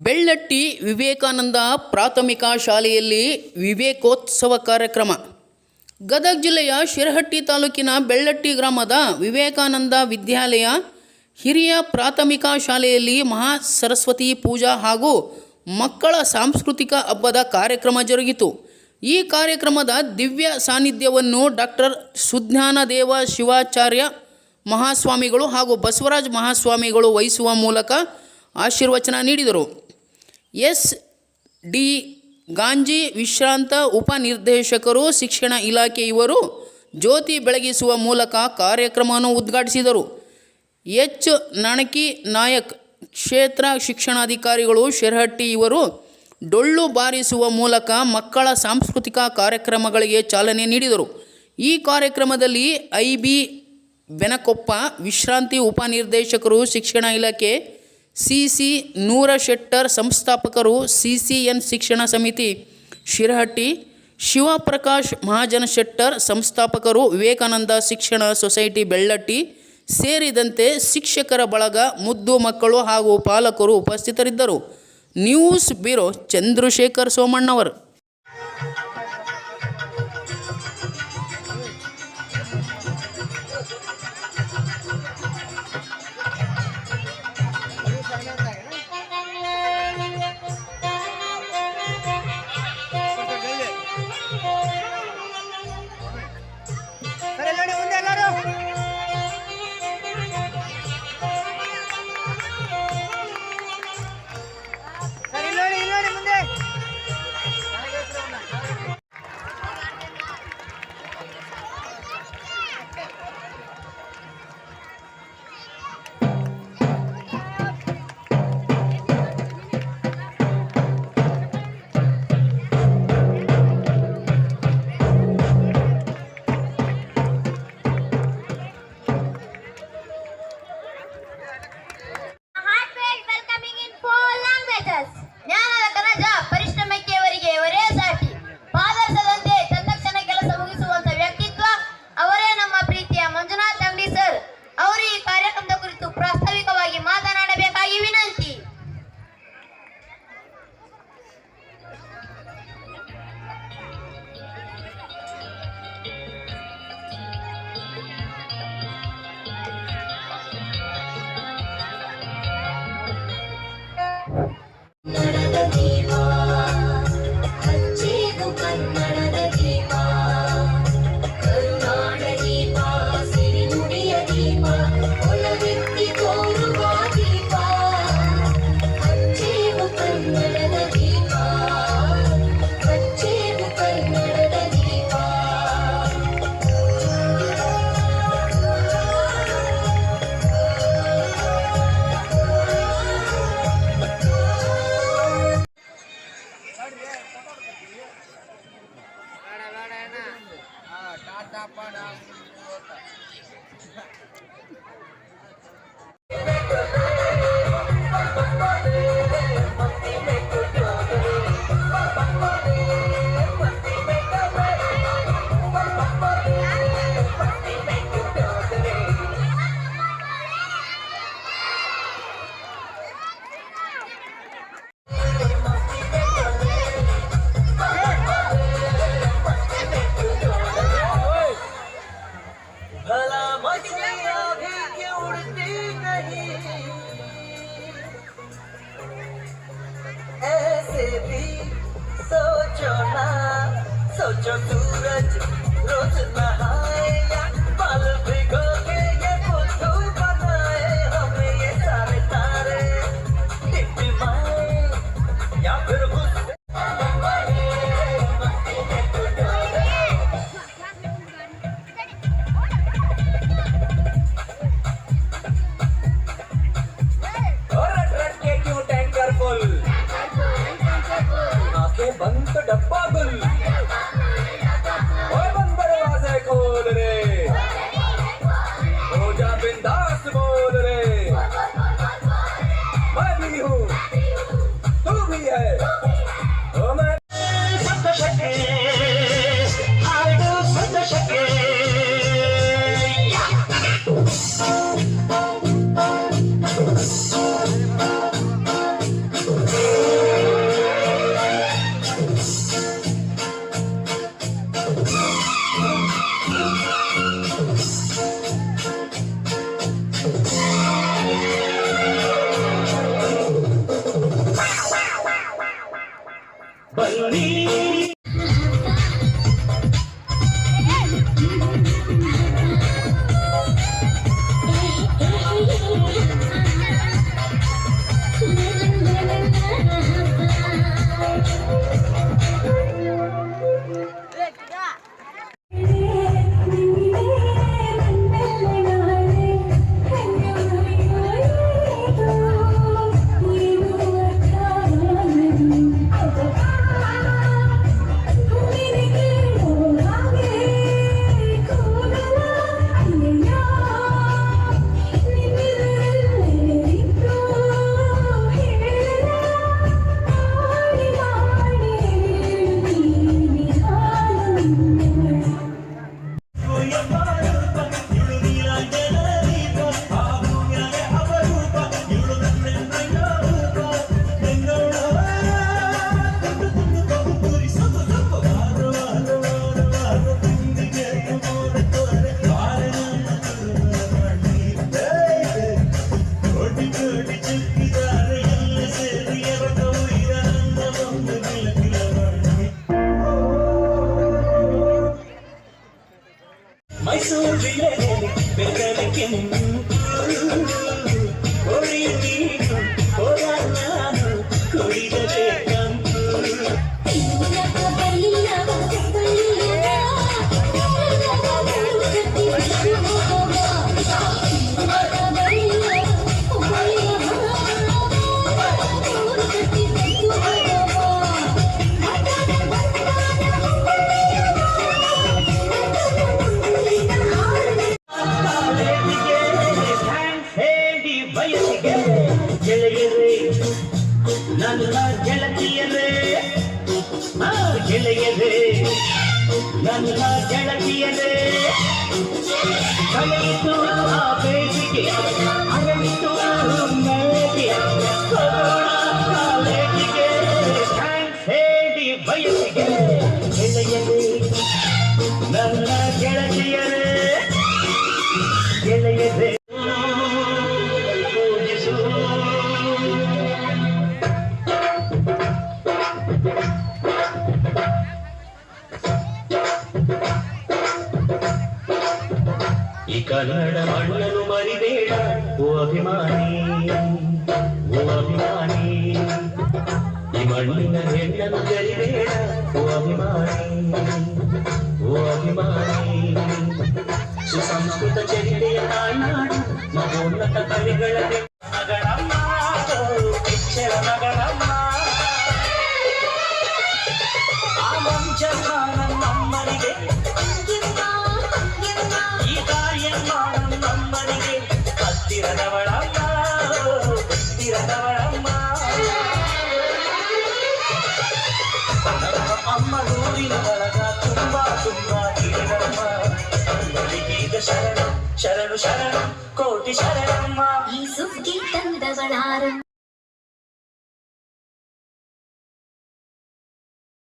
ಬೆಳ್ಳಟ್ಟಿ ವಿವೇಕಾನಂದ ಪ್ರಾಥಮಿಕ ಶಾಲೆಯಲ್ಲಿ ವಿವೇಕೋತ್ಸವ ಕಾರ್ಯಕ್ರಮ. ಗದಗ ಜಿಲ್ಲೆಯ ಶಿರಹಟ್ಟಿ ತಾಲೂಕಿನ ಬೆಳ್ಳಟ್ಟಿ ಗ್ರಾಮದ ವಿವೇಕಾನಂದ ವಿದ್ಯಾಲಯ ಹಿರಿಯ ಪ್ರಾಥಮಿಕ ಶಾಲೆಯಲ್ಲಿ ಮಹಾ ಸರಸ್ವತಿ ಪೂಜಾ ಹಾಗೂ ಮಕ್ಕಳ ಸಾಂಸ್ಕೃತಿಕ ಹಬ್ಬದ ಕಾರ್ಯಕ್ರಮ ಜರುಗಿತು. ಈ ಕಾರ್ಯಕ್ರಮದ ದಿವ್ಯ ಸಾನ್ನಿಧ್ಯವನ್ನು ಡಾಕ್ಟರ್ ಸುಜ್ಞಾನದೇವ ಶಿವಾಚಾರ್ಯ ಮಹಾಸ್ವಾಮಿಗಳು ಹಾಗೂ ಬಸವರಾಜ್ ಮಹಾಸ್ವಾಮಿಗಳು ವಹಿಸುವ ಮೂಲಕ ಆಶೀರ್ವಚನ ನೀಡಿದರು. ಎಸ್ ಡಿ ಗಾಂಜಿ ವಿಶ್ರಾಂತ ಉಪನಿರ್ದೇಶಕರು, ಶಿಕ್ಷಣ ಇಲಾಖೆ ಇವರು ಜ್ಯೋತಿ ಬೆಳಗಿಸುವ ಮೂಲಕ ಕಾರ್ಯಕ್ರಮವನ್ನು ಉದ್ಘಾಟಿಸಿದರು. ಎಚ್ ನಣಕಿ ನಾಯಕ್, ಕ್ಷೇತ್ರ ಶಿಕ್ಷಣಾಧಿಕಾರಿಗಳು ಶೆರಹಟ್ಟಿ ಇವರು ಡೊಳ್ಳು ಬಾರಿಸುವ ಮೂಲಕ ಮಕ್ಕಳ ಸಾಂಸ್ಕೃತಿಕ ಕಾರ್ಯಕ್ರಮಗಳಿಗೆ ಚಾಲನೆ ನೀಡಿದರು. ಈ ಕಾರ್ಯಕ್ರಮದಲ್ಲಿ ಐ ಬಿ ಬೆನಕೊಪ್ಪ, ವಿಶ್ರಾಂತಿ ಉಪನಿರ್ದೇಶಕರು, ಶಿಕ್ಷಣ ಇಲಾಖೆ ಸಿ ಸಿ ನೂರ ಶೆಟ್ಟರ್ ಸಂಸ್ಥಾಪಕರು ಸಿ ಸಿ ಎನ್ ಶಿಕ್ಷಣ ಸಮಿತಿ, ಶಿರಹಟ್ಟಿ, ಶಿವಪ್ರಕಾಶ್ ಮಹಾಜನ ಶೆಟ್ಟರ್ ಸಂಸ್ಥಾಪಕರು ವಿವೇಕಾನಂದ ಶಿಕ್ಷಣ ಸೊಸೈಟಿ ಬೆಳ್ಳಟ್ಟಿ ಸೇರಿದಂತೆ ಶಿಕ್ಷಕರ ಬಳಗ ಮುದ್ದು ಮಕ್ಕಳು ಹಾಗೂ ಪಾಲಕರು ಉಪಸ್ಥಿತರಿದ್ದರು. News bureau Chandrashekhar ಸೋಮಣ್ಣವರು. सूरज रोज नहाए या पल भिगो Johnny. Ay, sobrevivir, pero que me quemo, ನನ್ನ ಈ ಮಣ್ಣಿನ ಹೆಣ್ಣನ್ನು ಗರಿಬೇಡ ಓ ಅಭಿಮಾನಿ ಓ ಅಭಿಮಾನಿ ಸುಸಂಸ್ಕೃತ ಚರಿತೆಯ ತಾಯ್ನಾಡು ಮಹೋನ್ನತ ಕವಿಗಳ ಮಗಳಮ್ಮ ಪಿಚ್ಚರ ಮಗಳಮ್ಮ ಆ ಮಂಚಮ್ಮ ನಮ್ಮನಿಗೆ ಈ ತಾಯಮ್ಮ ನಮ್ಮನಿಗೆ ಹತ್ತಿರದವಳಮ್ಮ ಹತ್ತಿರದವಳಮ್ಮ శరణం శరణు శరణం కోటి శరణమ్మ ఈ సుఖీ